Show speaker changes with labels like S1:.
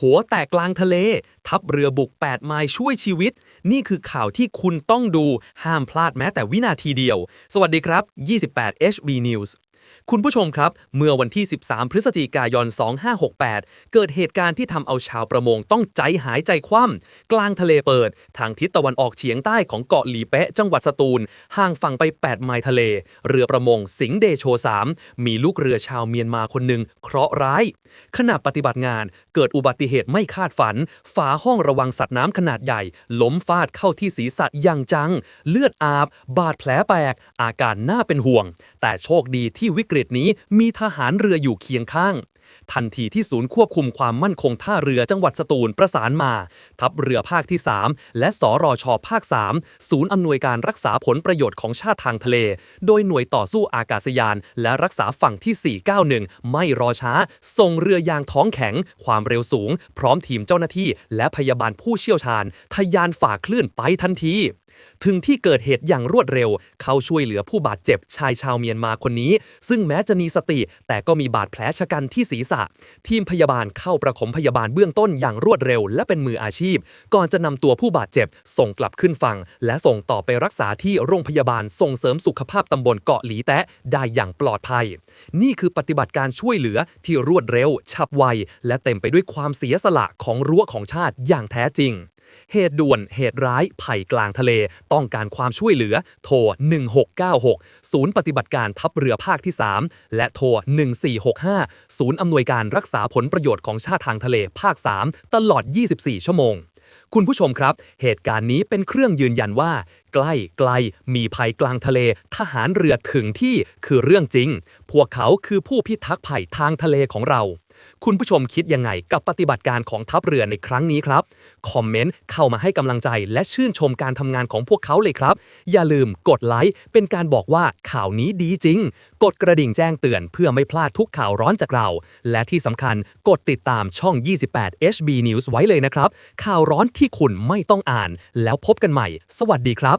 S1: หัวแตกกลางทะเล ทัพเรือบุก 8 ไมล์ช่วยชีวิต นี่คือข่าวที่คุณต้องดูห้ามพลาดแม้แต่วินาทีเดียว สวัสดีครับ 28 HB News คุณผู้ชมครับ เมื่อวันที่ 13 พฤศจิกายน 2568 เกิดเหตุการณ์ที่ทำเอาชาวประมงต้องใจหายใจคว่ำกลางทะเลเปิด ทางทิศตะวันออกเฉียงใต้ของเกาะหลีเป๊ะจังหวัดสตูล ห่างฝั่งไป 8 ไมล์ทะเล เรือประมงสิงเดโช 3 มีลูกเรือชาวเมียนมาคนหนึ่งเคราะห์ร้าย ขณะปฏิบัติงานเกิดอุบัติเหตุไม่คาดฝัน ฝาห้องระวังสัตว์น้ำขนาดใหญ่ ล้มฟาดเข้าที่ศีรษะอย่างจัง เลือดอาบ บาดแผลแตกอาการน่าเป็นห่วง แต่โชคดีที่วิกฤตนี้มีทหารเรืออยู่เคียงข้าง ทันทีที่ศูนย์ควบคุมความมั่นคงท่าเรือจังหวัดสตูลประสานมา ทัพเรือภาคที่ 3 และสรอชภาค 3 ศูนย์อำนวยการรักษาผลประโยชน์ของชาติทางทะเล โดยหน่วยต่อสู้อากาศยาน และรักษาฝั่งที่ 491 ไม่รอช้า ส่งเรือยางท้องแข็ง ความเร็วสูง พร้อมทีมเจ้าหน้าที่ และพยาบาลผู้เชี่ยวชาญทะยานฝ่าคลื่นไปทันที ถึงที่เกิดเหตุอย่างรวดเร็ว เข้าช่วยเหลือผู้บาดเจ็บชายชาวเมียนมาคนนี้ ซึ่งแม้จะมีสติ แต่ก็มีบาดแผลชะกันที่ศีรษะ ทีมพยาบาลเข้าประคมพยาบาลเบื้องต้นอย่างรวดเร็ว และเป็นมืออาชีพ ก่อนจะนำตัวผู้บาดเจ็บ ส่งกลับขึ้นฝั่งและส่งต่อไปรักษาที่โรงพยาบาลส่งเสริมสุขภาพตำบลเกาะหลีแตะได้อย่างปลอดภัย นี่คือปฏิบัติการช่วยเหลือที่รวดเร็ว ฉับไว และเต็มไปด้วยความเสียสละของรั้วของชาติอย่างแท้จริง เหตุด่วนเหตุร้ายภัยกลางทะเล ต้องการความช่วยเหลือ โทร 1696 ศูนย์ปฏิบัติการทัพเรือภาคที่ 3 และโทร 1465 ศูนย์อำนวยการรักษาผลประโยชน์ของชาติทางทะเลภาค 3 ตลอด 24 ชั่วโมง คุณผู้ชมครับ เหตุการณ์นี้เป็นเครื่องยืนยันว่า ใกล้ไกล มีภัยกลางทะเล ทหารเรือถึงที่คือเรื่องจริง พวกเขาคือผู้พิทักษ์ภัยทางทะเลของเรา คุณผู้ชมคิดยังไงกับปฏิบัติการของทัพเรือในครั้งนี้ครับ คอมเมนต์เข้ามาให้กำลังใจและชื่นชมการทำงานของพวกเขาเลยครับ อย่าลืมกดไลค์เป็นการบอกว่าข่าวนี้ดีจริง กดกระดิ่งแจ้งเตือนเพื่อไม่พลาดทุกข่าวร้อนจากเรา และที่สำคัญกดติดตามช่อง 28 HB News ไว้เลยนะครับ ข่าวร้อนที่คุณไม่ต้องอ่าน แล้วพบกันใหม่ สวัสดีครับ